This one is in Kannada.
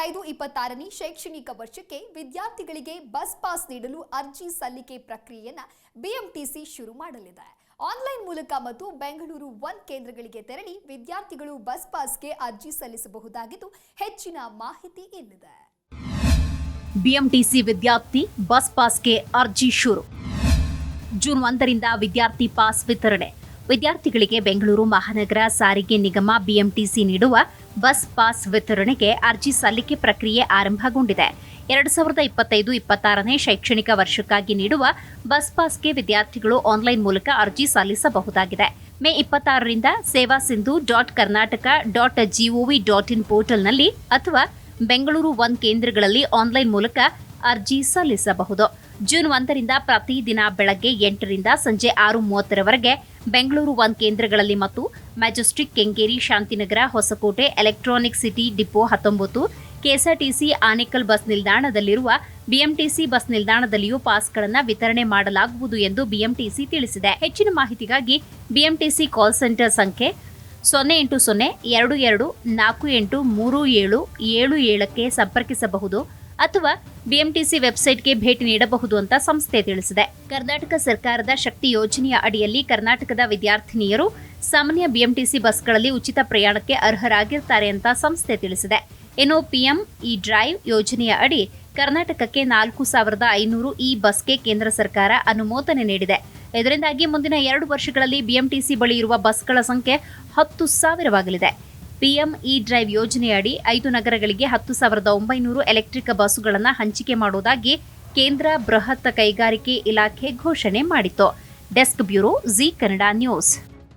ಇಪ್ಪತ್ತೈದು, ಇಪ್ಪತ್ತಾರನೇ ಶೈಕ್ಷಣಿಕ ವರ್ಷಕ್ಕೆ ವಿದ್ಯಾರ್ಥಿಗಳಿಗೆ ಬಸ್ ಪಾಸ್ ನೀಡಲು ಅರ್ಜಿ ಸಲ್ಲಿಕೆ ಪ್ರಕ್ರಿಯೆಯನ್ನ ಬಿಎಂಟಿಸಿ ಶುರು ಮಾಡಲಿದೆ. ಆನ್ಲೈನ್ ಮೂಲಕ ಮತ್ತು ಬೆಂಗಳೂರು ಒನ್ ಕೇಂದ್ರಗಳಿಗೆ ತೆರಳಿ ವಿದ್ಯಾರ್ಥಿಗಳು ಬಸ್ ಪಾಸ್ಗೆ ಅರ್ಜಿ ಸಲ್ಲಿಸಬಹುದಾಗಿದ್ದು ಹೆಚ್ಚಿನ ಮಾಹಿತಿ ಇಲ್ಲಿದೆ. ಬಿಎಂಟಿಸಿ ವಿದ್ಯಾರ್ಥಿ ಬಸ್ ಪಾಸ್ಗೆ ಅರ್ಜಿ ಶುರು. ಜೂನ್ ಒಂದರಿಂದ ವಿದ್ಯಾರ್ಥಿ ಪಾಸ್ ವಿತರಣೆ. ವಿದ್ಯಾರ್ಥಿಗಳಿಗೆ ಬೆಂಗಳೂರು ಮಹಾನಗರ ಸಾರಿಗೆ ನಿಗಮ ಬಿಎಂಟಿಸಿ ನೀಡುವ ಬಸ್ ಪಾಸ್ ವಿತರಣೆಗೆ ಅರ್ಜಿ ಸಲ್ಲಿಕೆ ಪ್ರಕ್ರಿಯೆ ಆರಂಭಗೊಂಡಿದೆ. ಎರಡು ಸಾವಿರದ ಇಪ್ಪತ್ತೈದು ಇಪ್ಪತ್ತಾರನೇ ಶೈಕ್ಷಣಿಕ ವರ್ಷಕ್ಕಾಗಿ ನೀಡುವ ಬಸ್ ಪಾಸ್ಗೆ ವಿದ್ಯಾರ್ಥಿಗಳು ಆನ್ಲೈನ್ ಮೂಲಕ ಅರ್ಜಿ ಸಲ್ಲಿಸಬಹುದಾಗಿದೆ. May ಇಪ್ಪತ್ತಾರರಿಂದ Seva Sindhu dot Karnataka dot GOV dot in ಪೋರ್ಟಲ್ನಲ್ಲಿ ಅಥವಾ ಬೆಂಗಳೂರು ಒನ್ ಕೇಂದ್ರಗಳಲ್ಲಿ ಆನ್ಲೈನ್ ಮೂಲಕ ಅರ್ಜಿ ಸಲ್ಲಿಸಬಹುದು. ಜೂನ್ ಒಂದರಿಂದ ಪ್ರತಿದಿನ ಬೆಳಗ್ಗೆ ಎಂಟರಿಂದ ಸಂಜೆ ಆರು ಮೂವತ್ತರವರೆಗೆ ಬೆಂಗಳೂರು ಒನ್ ಕೇಂದ್ರಗಳಲ್ಲಿ ಮತ್ತು majestic Kengeri Shantinagar, Hosakote, electronic city, depot ಹತ್ತೊಂಬತ್ತು, ಕೆಎಸ್ಆರ್ಟಿಸಿ ಆನೇಕಲ್ ಬಸ್ ನಿಲ್ದಾಣದಲ್ಲಿರುವ ಬಿಎಂಟಿಸಿ ಬಸ್ ನಿಲ್ದಾಣದಲ್ಲಿಯೂ ಪಾಸ್ಗಳನ್ನು ವಿತರಣೆ ಮಾಡಲಾಗುವುದು ಎಂದು ಬಿಎಂಟಿಸಿ ತಿಳಿಸಿದೆ. ಹೆಚ್ಚಿನ ಮಾಹಿತಿಗಾಗಿ ಬಿಎಂಟಿಸಿ ಕಾಲ್ ಸೆಂಟರ್ ಸಂಖ್ಯೆ ಸೊನ್ನೆ ಎಂಟು ಸೊನ್ನೆ ಎರಡು ಎರಡು ನಾಲ್ಕು ಎಂಟು ಮೂರು ಏಳು ಏಳು ಏಳಕ್ಕೆ ಸಂಪರ್ಕಿಸಬಹುದು ಅಥವಾ ಬಿಎಂಟಿಸಿ ವೆಬ್ಸೈಟ್ಗೆ ಭೇಟಿ ನೀಡಬಹುದು ಅಂತ ಸಂಸ್ಥೆ ತಿಳಿಸಿದೆ. ಕರ್ನಾಟಕ ಸರ್ಕಾರದ ಶಕ್ತಿ ಯೋಜನೆಯ ಅಡಿಯಲ್ಲಿ ಕರ್ನಾಟಕದ ವಿದ್ಯಾರ್ಥಿನಿಯರು ಸಾಮಾನ್ಯ ಬಿಎಂಟಿಸಿ ಬಸ್ಗಳಲ್ಲಿ ಉಚಿತ ಪ್ರಯಾಣಕ್ಕೆ ಅರ್ಹರಾಗಿರ್ತಾರೆ ಅಂತ ಸಂಸ್ಥೆ ತಿಳಿಸಿದೆ. ಇನ್ನು ಪಿಎಂ ಇ ಡ್ರೈವ್ ಯೋಜನೆಯ ಅಡಿ ಕರ್ನಾಟಕಕ್ಕೆ ನಾಲ್ಕು ಸಾವಿರದ ಐನೂರು ಈ ಬಸ್ಗೆ ಕೇಂದ್ರ ಸರ್ಕಾರ ಅನುಮೋದನೆ ನೀಡಿದೆ. ಇದರಿಂದಾಗಿ ಮುಂದಿನ ಎರಡು ವರ್ಷಗಳಲ್ಲಿ ಬಿಎಂಟಿಸಿ ಬಳಿ ಇರುವ ಬಸ್ಗಳ ಸಂಖ್ಯೆ ಹತ್ತು ಸಾವಿರವಾಗಲಿದೆ. ಪಿಎಂ ಇ ಡ್ರೈವ್ ಯೋಜನೆಯಡಿ ಐದು ನಗರಗಳಿಗೆ ಹತ್ತು ಸಾವಿರದ ಒಂಬೈನೂರು ಎಲೆಕ್ಟ್ರಿಕ್ ಬಸ್ಸುಗಳನ್ನು ಹಂಚಿಕೆ ಮಾಡುವುದಾಗಿ ಕೇಂದ್ರ ಬೃಹತ್ ಕೈಗಾರಿಕೆ ಇಲಾಖೆ ಘೋಷಣೆ ಮಾಡಿತ್ತು. Desk bureau Zee Kannada news.